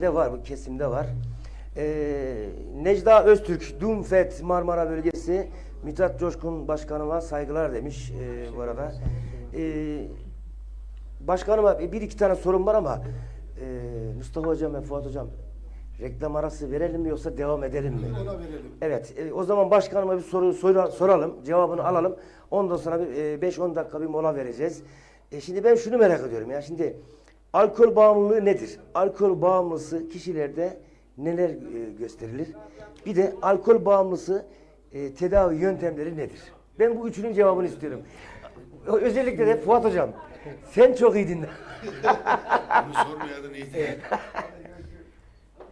de var, bu kesimde var. Ee, Necda Öztürk, Dumfet Marmara Bölgesi, Mithat Coşkun Başkanıma saygılar demiş ee, bu arada. Ee, başkanıma bir iki tane sorum var ama ee, Mustafa Hocam ve Fuat Hocam reklam arası verelim mi yoksa devam edelim mi? Ona verelim. Evet, e, o zaman başkanıma bir soru sora- soralım, cevabını alalım. Ondan sonra bir 5-10 dakika bir mola vereceğiz. E, şimdi ben şunu merak ediyorum ya, şimdi alkol bağımlılığı nedir? Alkol bağımlısı kişilerde neler e, gösterilir? Bir de alkol bağımlısı e, tedavi yöntemleri nedir? Ben bu üçünün cevabını istiyorum. Özellikle de Fuat Hocam, sen çok iyi dinle. Bunu sormayaydın iyiydi.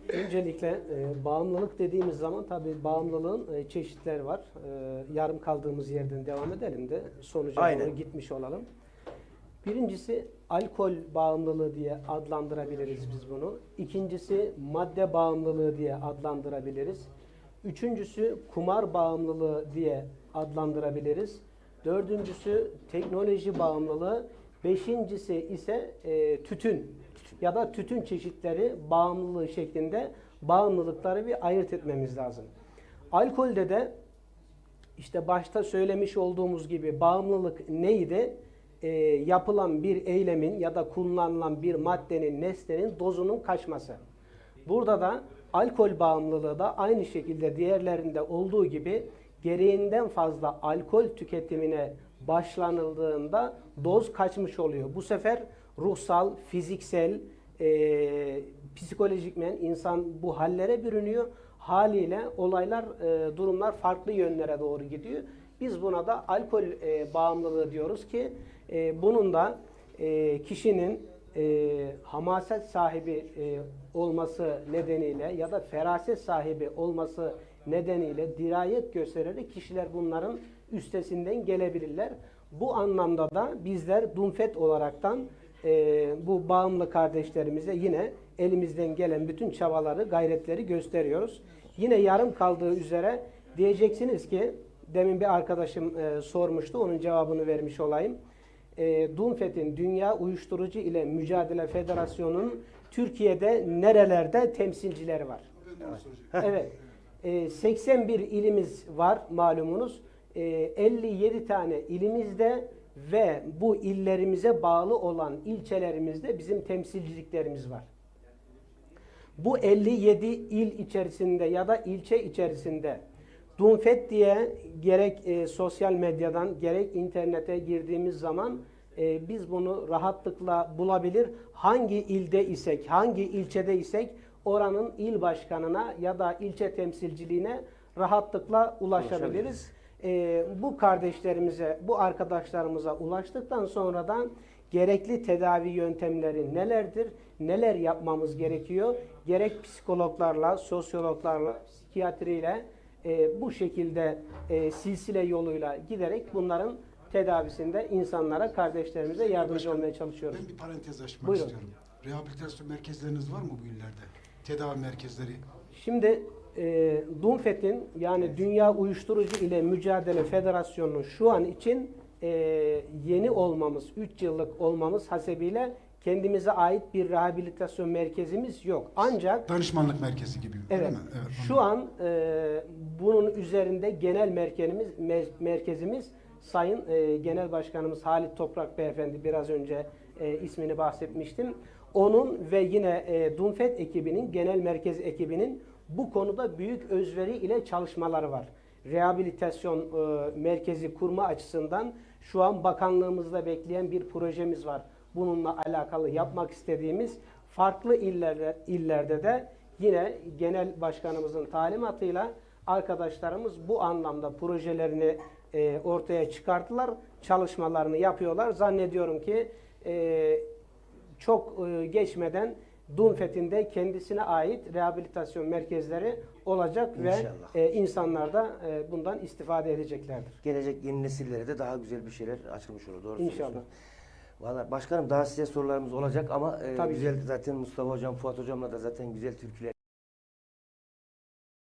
Öncelikle e, bağımlılık dediğimiz zaman tabii bağımlılığın e, çeşitleri var. E, yarım kaldığımız yerden devam edelim de sonuca Aynen. doğru gitmiş olalım. Birincisi alkol bağımlılığı diye adlandırabiliriz biz bunu. İkincisi madde bağımlılığı diye adlandırabiliriz. Üçüncüsü kumar bağımlılığı diye adlandırabiliriz. Dördüncüsü teknoloji bağımlılığı. Beşincisi ise e, tütün ya da tütün çeşitleri bağımlılığı şeklinde bağımlılıkları bir ayırt etmemiz lazım. Alkolde de işte başta söylemiş olduğumuz gibi bağımlılık neydi? Ee, yapılan bir eylemin ya da kullanılan bir maddenin, nesnenin dozunun kaçması. Burada da alkol bağımlılığı da aynı şekilde diğerlerinde olduğu gibi gereğinden fazla alkol tüketimine başlanıldığında doz kaçmış oluyor. Bu sefer ruhsal, fiziksel, e, psikolojikmen insan bu hallere bürünüyor. Haliyle olaylar, e, durumlar farklı yönlere doğru gidiyor. Biz buna da alkol e, bağımlılığı diyoruz ki e, bunun da e, kişinin e, hamaset sahibi e, olması nedeniyle ya da feraset sahibi olması nedeniyle dirayet göstererek kişiler bunların üstesinden gelebilirler. Bu anlamda da bizler Dumfet olaraktan e, bu bağımlı kardeşlerimize yine elimizden gelen bütün çabaları, gayretleri gösteriyoruz. Yine yarım kaldığı üzere diyeceksiniz ki demin bir arkadaşım e, sormuştu, onun cevabını vermiş olayım. E, Dumfet'in Dünya Uyuşturucu ile Mücadele Federasyonu'nun Türkiye'de nerelerde temsilcileri var? Evet. E, 81 ilimiz var malumunuz. E, 57 tane ilimizde ve bu illerimize bağlı olan ilçelerimizde bizim temsilciliklerimiz var. Bu 57 il içerisinde ya da ilçe içerisinde Dumfet diye gerek e, sosyal medyadan gerek internete girdiğimiz zaman e, biz bunu rahatlıkla bulabilir. Hangi ilde isek, hangi ilçede isek oranın il başkanına ya da ilçe temsilciliğine rahatlıkla ulaşabiliriz. Ulaşabiliriz. E, bu kardeşlerimize, bu arkadaşlarımıza ulaştıktan sonra da gerekli tedavi yöntemleri nelerdir, neler yapmamız gerekiyor, gerek psikologlarla, sosyologlarla, psikiyatriyle e, bu şekilde e, silsile yoluyla giderek bunların tedavisinde insanlara, kardeşlerimize yardımcı Başkanım, olmaya çalışıyoruz. Ben bir parantez açmak Buyurun. istiyorum. Rehabilitasyon merkezleriniz var mı bu illerde? Tedavi merkezleri. Şimdi e, Dumfet'in yani Dünya Uyuşturucu ile Mücadele Federasyonu'nun şu an için e, yeni olmamız, 3 yıllık olmamız hasebiyle kendimize ait bir rehabilitasyon merkezimiz yok. Ancak Danışmanlık merkezi gibi. Evet. mi? Evet. Şu an e, bunun üzerinde genel merkezimiz mer- merkezimiz Sayın e, Genel Başkanımız Halit Toprak Beyefendi biraz önce e, ismini bahsetmiştim. Onun ve yine e, Dumfet ekibinin genel merkez ekibinin bu konuda büyük özveri ile çalışmaları var. Rehabilitasyon e, merkezi kurma açısından şu an bakanlığımızda bekleyen bir projemiz var. Bununla alakalı yapmak istediğimiz farklı illerde, illerde de yine genel başkanımızın talimatıyla arkadaşlarımız bu anlamda projelerini e, ortaya çıkarttılar, çalışmalarını yapıyorlar. Zannediyorum ki e, çok e, geçmeden Dumfet'in de kendisine ait rehabilitasyon merkezleri olacak İnşallah. ve e, insanlar da e, bundan istifade edeceklerdir. Gelecek yeni nesillere de daha güzel bir şeyler açılmış olur. Doğru İnşallah. Valla başkanım daha size sorularımız olacak ama e, Tabii güzel zaten Mustafa hocam, Fuat hocamla da zaten güzel türküler